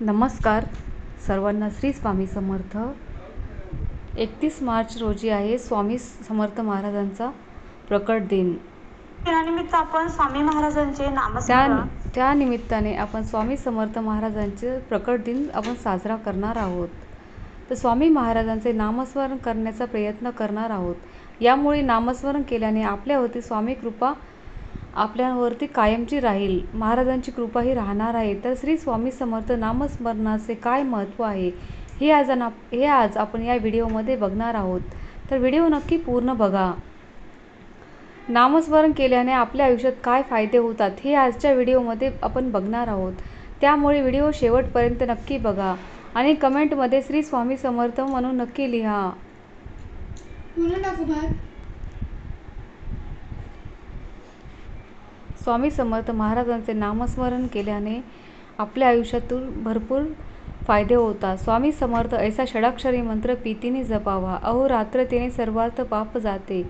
नमस्कार. सर्वांना श्री स्वामी समर्थ. एकतीस मार्च रोजी आहे स्वामी समर्थ महाराजांचा प्रकट दिन. दिनानिमित्त आपण स्वामी महाराजांचे त्या निमित्ताने आपण स्वामी समर्थ महाराजांचे प्रकट दिन आपण साजरा करणार आहोत. तर स्वामी महाराजांचे नामस्मरण करण्याचा प्रयत्न करणार आहोत. यामुळे नामस्मरण केल्याने आपल्यावरती स्वामी कृपा आपल्यावरती कायमची राहील. महाराजांची कृपाही राहणार आहे. तर श्री स्वामी समर्थ नामस्मरणाचे काय महत्त्व आहे? हे आज ना हे आज आपण या व्हिडिओमध्ये बघणार आहोत. तर व्हिडिओ नक्की पूर्ण बघा. नामस्मरण केल्याने आपल्या आयुष्यात काय फायदे होतात हे आजच्या व्हिडिओमध्ये आपण बघणार आहोत. त्यामुळे व्हिडिओ शेवटपर्यंत नक्की बघा आणि कमेंटमध्ये श्री स्वामी समर्थ म्हणून नक्की लिहा. स्वामी समर्थ महाराजांचे नामस्मरण केल्याने आपल्या आयुष्यातून भरपूर फायदे होतात. स्वामी समर्थ ऐसा षडाक्षरी मंत्र पीतीने जपावा. अहोरात्रतेने सर्वार्थ पाप जाते.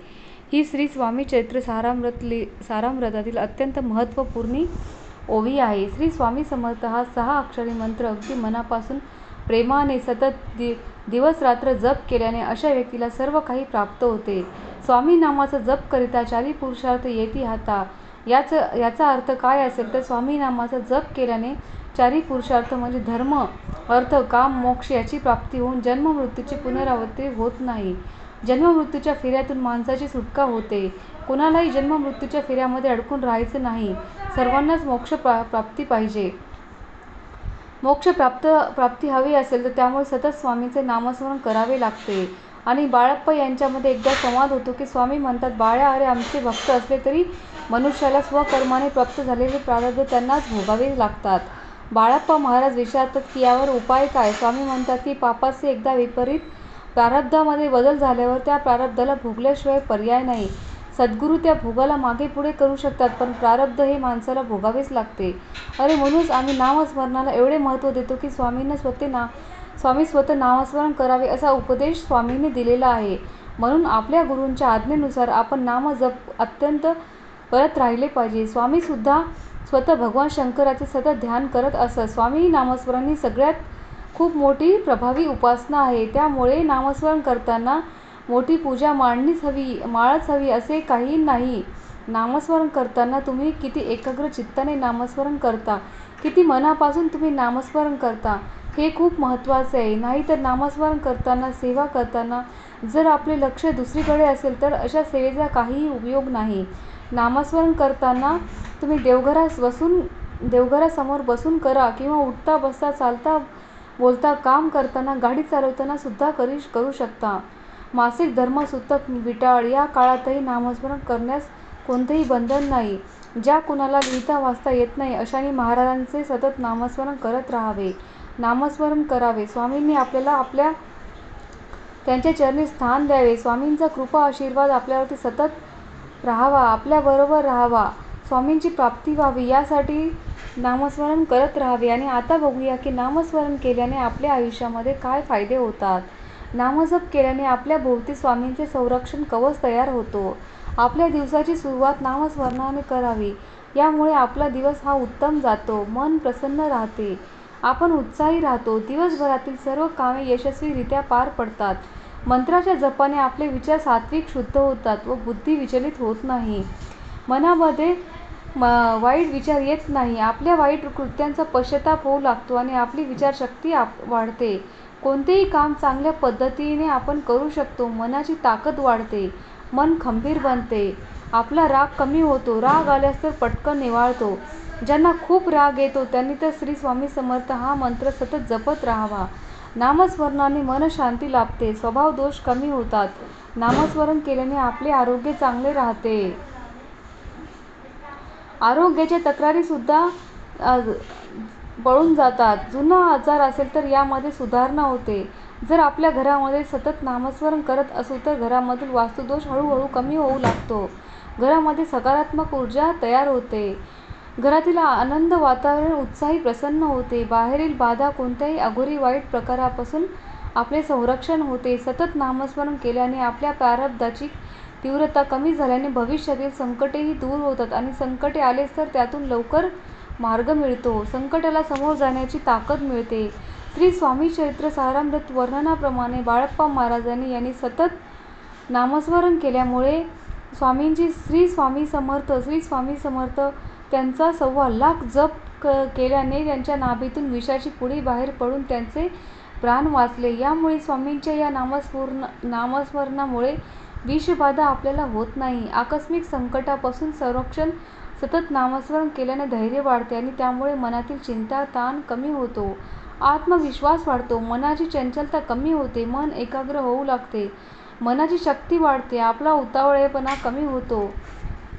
ही श्री स्वामी चैत्र सारामृतली सारामृतातील अत्यंत महत्त्वपूर्ण ओवी आहे. श्री स्वामी समर्थ हा सहा अक्षरी मंत्र अगदी मनापासून प्रेमाने सतत दि दिवस रात्र जप केल्याने अशा व्यक्तीला सर्व काही प्राप्त होते. स्वामी नामाचा जप करिता चारी पुरुषार्थ येती हाता. याचं याचा अर्थ काय असेल तर स्वामीनामाचा जप केल्याने चारी पुरुषार्थ म्हणजे धर्म अर्थ काम मोक्ष याची प्राप्ती होऊन जन्ममृत्यूची पुनरावृत्ती होत नाही. जन्ममृत्यूच्या फेऱ्यातून माणसाची सुटका होते. कोणालाही जन्ममृत्यूच्या फेऱ्यामध्ये अडकून राहायचं नाही. सर्वांनाच मोक्ष प्रा प्राप्ती पाहिजे. मोक्ष प्राप्त प्राप्ती हवी असेल तर त्यामुळे सतत स्वामीचे नामस्मरण करावे लागते. आणि बाळप्पा यांच्यामध्ये एकदा संवाद होतो की स्वामी म्हणतात बाळ्या अरे आमचे भक्त असले तरी मनुष्याला स्वकर्माने प्राप्त झालेले प्रारब्ध त्यांनाच भोगावे लागतात. बाळप्पा महाराज विचारतात की यावर उपाय काय? स्वामी म्हणतात की पापाचे एकदा विपरीत प्रारब्धामध्ये बदल झाल्यावर त्या प्रारब्धाला भोगल्याशिवाय पर्याय नाही. सद्गुरू त्या भोगाला मागे पुढे करू शकतात पण प्रारब्ध हे माणसाला भोगावेच लागते. अरे म्हणूनच आम्ही नामस्मरणाला एवढे महत्त्व देतो की स्वामींना स्वतः ना स्वामी स्वतः नामस्मरण करावे असा उपदेश स्वामींनी दिलेला आहे. म्हणून आपल्या गुरूंच्या आज्ञेनुसार आपण नाम जप अत्यंत करत राहिले पाहिजे. स्वामीसुद्धा स्वतः भगवान शंकराचे सतत ध्यान करत असत. स्वामी नामस्मरण ही सगळ्यात खूप मोठी प्रभावी उपासना आहे. त्यामुळे नामस्मरण करताना मोठी पूजा मांडणीच हवी माळच हवी असे काही नाही. नामस्मरण करताना तुम्ही किती एकाग्र चित्ताने नामस्मरण करता किती मनापासून तुम्ही नामस्मरण करता हे खूप महत्त्वाचं आहे. नाहीतर नामस्मरण करताना सेवा करताना जर आपले लक्ष दुसरीकडे असेल तर अशा सेवेचा काहीही उपयोग नाही. नामस्मरण करताना तुम्ही देवघरास बसून देवघरासमोर बसून करा किंवा उठता बसता चालता बोलता काम करताना गाडी चालवताना सुद्धा करी करू शकता. मासिक धर्मसूतक विटाळ या काळातही नामस्मरण करण्यास कोणतेही बंधन नाही. ज्या कुणाला लिहिता वाचता येत नाही अशाने महाराजांचे सतत नामस्मरण करत राहावे. नामस्मरण करावे. स्वामींनी आपल्याला आपल्या त्यांच्या चरणी स्थान द्यावे. स्वामींचा कृपा आशीर्वाद आपल्यावरती सतत राहावा आपल्याबरोबर राहावा. स्वामींची प्राप्ती व्हावी यासाठी नामस्मरण करत राहावे. आणि आता बघूया की नामस्मरण केल्याने आपल्या आयुष्यामध्ये काय फायदे होतात. नामजप केल्याने आपल्या भोवती स्वामींचे संरक्षण कवच तयार होतो. आपल्या दिवसाची सुरुवात नामस्मरणाने करावी. यामुळे आपला दिवस हा उत्तम जातो. मन प्रसन्न राहते. आपण उत्साही राहतो. दिवसभरातील सर्व कामे यशस्वीरित्या पार पडतात. मंत्राच्या जपाने आपले विचार सात्विक शुद्ध होतात व बुद्धी विचलित होत नाही. मनामध्ये म वाईट विचार येत नाही. आपल्या वाईट कृत्यांचा पश्चाताप होऊ लागतो आणि आपली विचारशक्ती आप वाढते. कोणतेही काम चांगल्या पद्धतीने आपण करू शकतो. मनाची ताकद वाढते. मन खंबीर बनते. आपला राग कमी होतो. राग आल्यास तर पटकन निवाळतो. ज्यांना खूप राग येतो त्यांनी तर श्री स्वामी समर्थ हा मंत्र सतत जपत राहावा. नामस्मरणाने मन शांती लाभते स्वभाव दोष कमी होतात. नामस्मरण केल्याने आपले आरोग्य चांगले राहते. आरोग्याच्या तक्रारीसुद्धा पळून जातात. जुना आजार असेल तर यामध्ये सुधारणा होते. जर आपल्या घरामध्ये सतत नामस्मरण करत असू तर घरामधील वास्तुदोष हळूहळू कमी होऊ लागतो. घरामध्ये सकारात्मक ऊर्जा तयार होते. घरातील आनंद वातावरण उत्साही प्रसन्न होते. बाहेरील बाधा कोणत्याही अघोरी वाईट प्रकारापासून आपले संरक्षण होते. सतत नामस्मरण केल्याने आपल्या प्रारब्धाची तीव्रता कमी झाल्याने भविष्यातील संकटेही दूर होतात आणि संकटे आलेच तर त्यातून लवकर मार्ग मिळतो. संकटाला समोर जाण्याची ताकद मिळते. श्री स्वामी चरित्र सारामृत वर्णनाप्रमाणे बाळप्पा महाराजांनी यांनी सतत नामस्मरण केल्यामुळे स्वामींची श्री स्वामी समर्थ श्री स्वामी समर्थ त्यांचा सव्वा लाख जप क केल्याने त्यांच्या नाभीतून विषाची पुडी बाहेर पडून त्यांचे प्राण वाचले. यामुळे स्वामींच्या या नामस्मरण नामस्मरणामुळे विषबाधा आपल्याला होत नाही. आकस्मिक संकटापासून संरक्षण सतत नामस्मरण केल्याने धैर्य वाढते आणि त्यामुळे मनातील चिंता ताण कमी होतो. आत्मविश्वास वाढतो. मनाची चंचलता कमी होते. मन एकाग्र होऊ लागते. मनाची शक्ती वाढते आपला उतावळेपणा कमी होतो.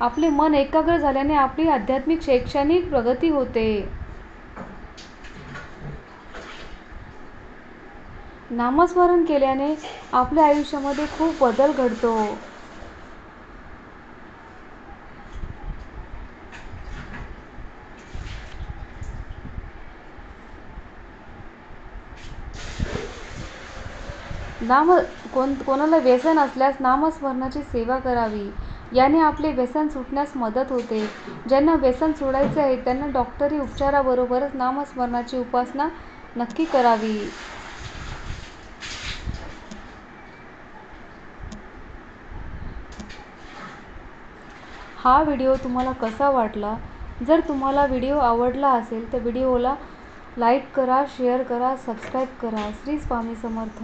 आपले मन एकाग्र झाल्याने आपली आध्यात्मिक शैक्षणिक प्रगती होते. नामस्मरण केल्याने आपल्या आयुष्यामध्ये खूप बदल घडतो. नाम कोण कोणाला व्यसन असल्यास नामस्मरणाची सेवा करावी. याने आपले व्यसन सुटण्यास मदत होते. ज्यांना व्यसन सोडायचे आहे त्यांना डॉक्टरी उपचाराबरोबरच नामस्मरणाची उपासना नक्की करावी. हा व्हिडिओ तुम्हाला कसा वाटला? जर तुम्हाला व्हिडिओ आवडला असेल तर व्हिडिओला लाईक करा शेअर करा सबस्क्राईब करा. श्री स्वामी समर्थ.